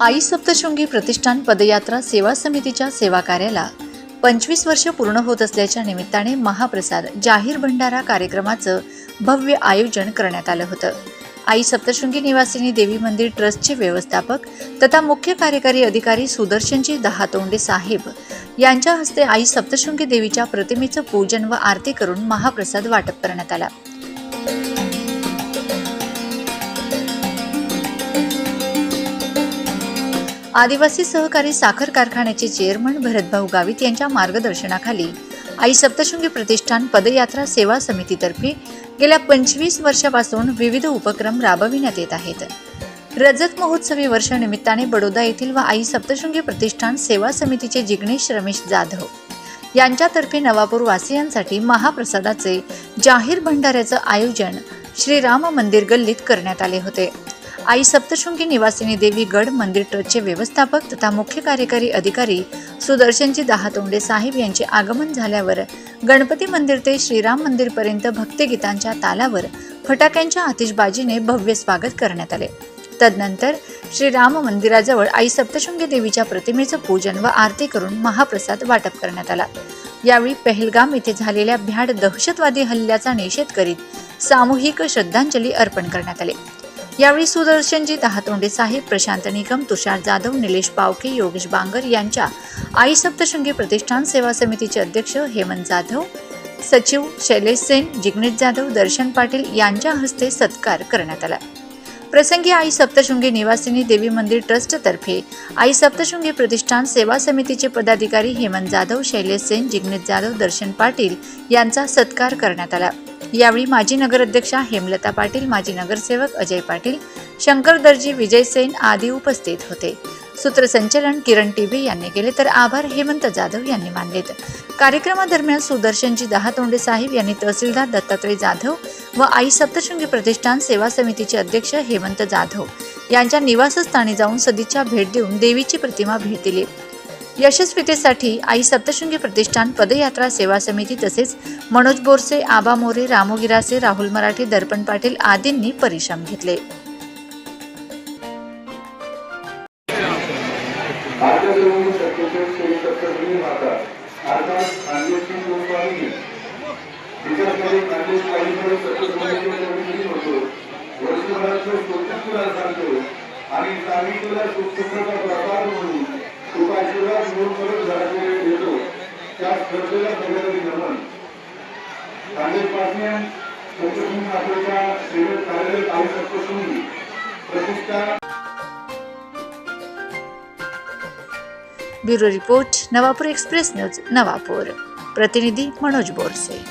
आई सप्तशृंगी प्रतिष्ठान पदयात्रा सेवा समितीच्या सेवा कार्याला पंचवीस वर्ष पूर्ण होत असल्याच्या निमित्ताने महाप्रसाद जाहीर भंडारा कार्यक्रमाचं भव्य आयोजन करण्यात आलं होतं. आई सप्तशृंगी निवासिनी देवी मंदिर ट्रस्टचे व्यवस्थापक तथा मुख्य कार्यकारी अधिकारी सुदर्शनजी दहातोंडे साहेब यांच्या हस्ते आई सप्तशृंगी देवीच्या प्रतिमेचं पूजन व आरती करून महाप्रसाद वाटप करण्यात आला. आदिवासी सहकारी साखर कारखान्याचे चेअरमन भरतभाऊ गावित यांच्या मार्गदर्शनाखाली आई सप्तशृंगी प्रतिष्ठान पदयात्रा सेवा समितीतर्फे गेल्या पंचवीस वर्षापासून विविध उपक्रम राबविण्यात येत आहेत. रजत महोत्सवी वर्ष निमित्ताने बडोदा येथील व आई सप्तशृंगी प्रतिष्ठान सेवा समितीचे जिग्नेश रमेश जाधव यांच्यातर्फे नवापूर वासियांसाठी महाप्रसादाचे जाहीर भंडाऱ्याचं आयोजन श्रीराम मंदिर गल्लीत करण्यात आले होते. आई सप्तशृंगी निवासिनी देवी गड मंदिर ट्रस्टचे व्यवस्थापक तथा मुख्य कार्यकारी अधिकारी सुदर्शनजी दहातोंडे साहेब यांचे आगमन झाल्यावर गणपती मंदिर ते श्रीराम मंदिरपर्यंत भक्तिगीतांच्या तालावर फटाक्यांच्या आतिषबाजीने भव्य स्वागत करण्यात आले. तदनंतर श्रीराम मंदिराजवळ आई सप्तशृंगी देवीच्या प्रतिमेचं पूजन व आरती करून महाप्रसाद वाटप करण्यात आला. यावेळी पहलगाम येथे झालेल्या भ्याड दहशतवादी हल्ल्याचा निषेध करीत सामूहिक श्रद्धांजली अर्पण करण्यात आली. यावेळी सुदर्शनजी दहातोंडे साहेब प्रशांत निगम तुषार जाधव निलेश पावके योगेश बांगर यांच्या आई सप्तशृंगी प्रतिष्ठान सेवा समितीचे अध्यक्ष हेमंत जाधव सचिव शैलेश सेन जिग्नेश जाधव दर्शन पाटील यांच्या हस्ते सत्कार करण्यात आला. प्रसंगी आई सप्तशृंगी निवासिनी देवी मंदिर ट्रस्टतर्फे आई सप्तशृंगी प्रतिष्ठान सेवा समितीचे पदाधिकारी हेमंत जाधव शैलेश सेन जिग्नेश जाधव दर्शन पाटील यांचा सत्कार करण्यात आला. यावेळी माजी नगराध्यक्षा हेमलता पाटील माजी नगरसेवक अजय पाटील शंकर दर्जी विजय सेन आदी उपस्थित होते. सूत्रसंचलन किरण टीबी यांनी केले. तर आभार हेमंत जाधव यांनी मानलेत. कार्यक्रमादरम्यान सुदर्शनजी दहातोंडे साहेब यांनी तहसीलदार दत्तात्रय जाधव व आई सप्तशृंगी प्रतिष्ठान सेवा समितीचे अध्यक्ष हेमंत जाधव यांच्या निवासस्थानी जाऊन सदिच्छा भेट देऊन देवीची प्रतिमा भेट दिली यशस्वीतेसाठी आई सप्तशृंगी प्रतिष्ठान पदयात्रा सेवा समिती तसेच मनोज बोरसे आबा मोरे रामोगिरासे राहुल मराठे दर्पण पाटील आदींनी परिश्रम घेतले. सावित्रीला सुखसुखाचा प्रकार म्हणून सुखाशीर्वाद म्हणून परत घराकडे येतो. त्या श्रद्धेला सगळ्यांनी नमन खानदेशपासून सत्यसिंग मातेच्या सेवेत कार्यरत आहे सत्यसिंग प्रतिष्ठा bureau report Navapur express news Navapur. प्रतिनिधी मनोज बोरसे.